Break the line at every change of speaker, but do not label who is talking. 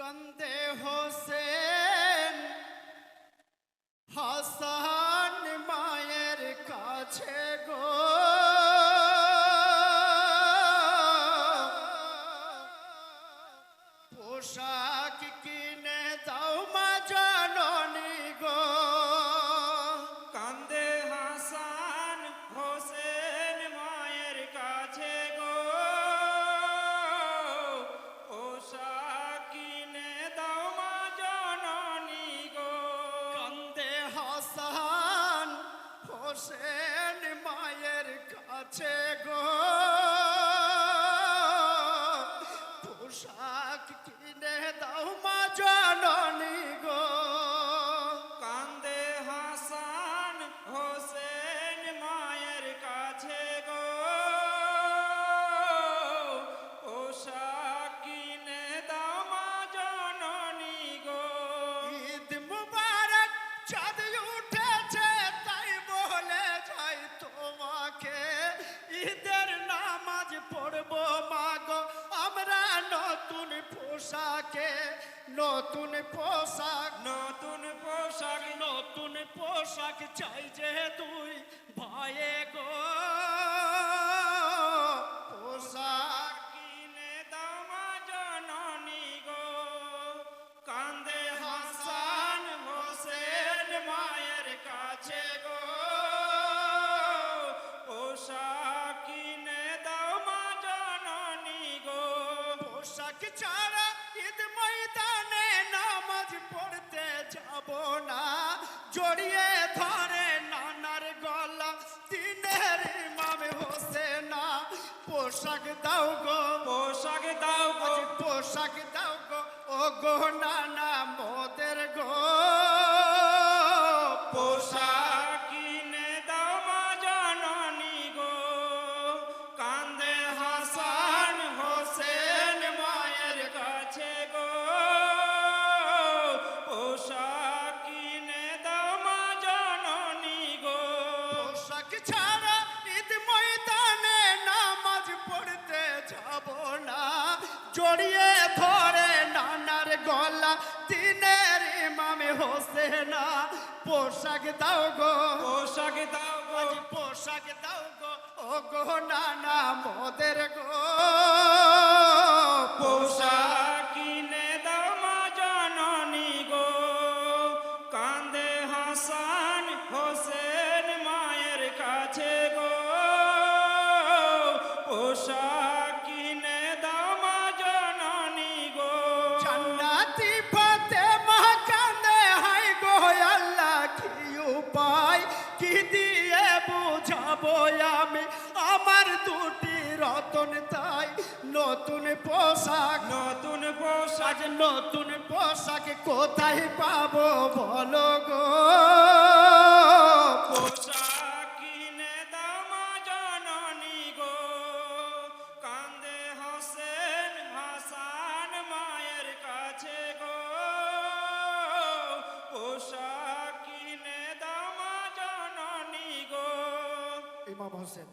কান্দে হোসেন হাসান মায়ের কাছে গো। পোশাক কিনে
হোসেন মায়ের কাছে গো। পোশাক কিনে দাও মা জননী গো।
কান্দে হাসান হোসেন মায়ের কাছে গো। পোশাক কিনে দাও মা জননী গো। ঈদ মুবারক চাঁদ পোশাকে নতুন পোশাক।
নতুন পোশাক
নতুন পোশাক চাই যে তুই ভাইয়ে গো। পোশাক
কিনে দাও মা জননী গো। কান্দে হাসান হোসেন মায়ের কাছে গো। পোশাক কিনে দাও মা জননী গো।
পোশাক ছাড়া ঈদ ময়দানে নামাজ পড়তে যাব না। জড়িয়ে ধরে নানার গলা দিনের ইমাম হোসেনা। পোশাক দাও গো
পোশাক দাও গো।
পোশাক দাও গো ও গো নানা মোদের গো। জড়িয়ে ধরে নানার গলা। দিনের ইমামে হোসেনা পোশাক দাও গো।
পোশাক দাও গো।
পোশাক দাও গো। ও গো নানা মোদের গো।
পোশাক কিনে দাও মা জননী গো। কান্দে হাসান হোসেন মায়ের কাছে গো। পোশাক
জান্নাতি হাই গো আল্লাহ কি উপায় কি দিয়ে বুঝাবো আমি? আমার দুটি রতন তাই নতুন পোশাক।
নতুন পোশাক।
নতুন পোশাক কোথায় পাবো বলো
গো?
ইমাম হোসেন।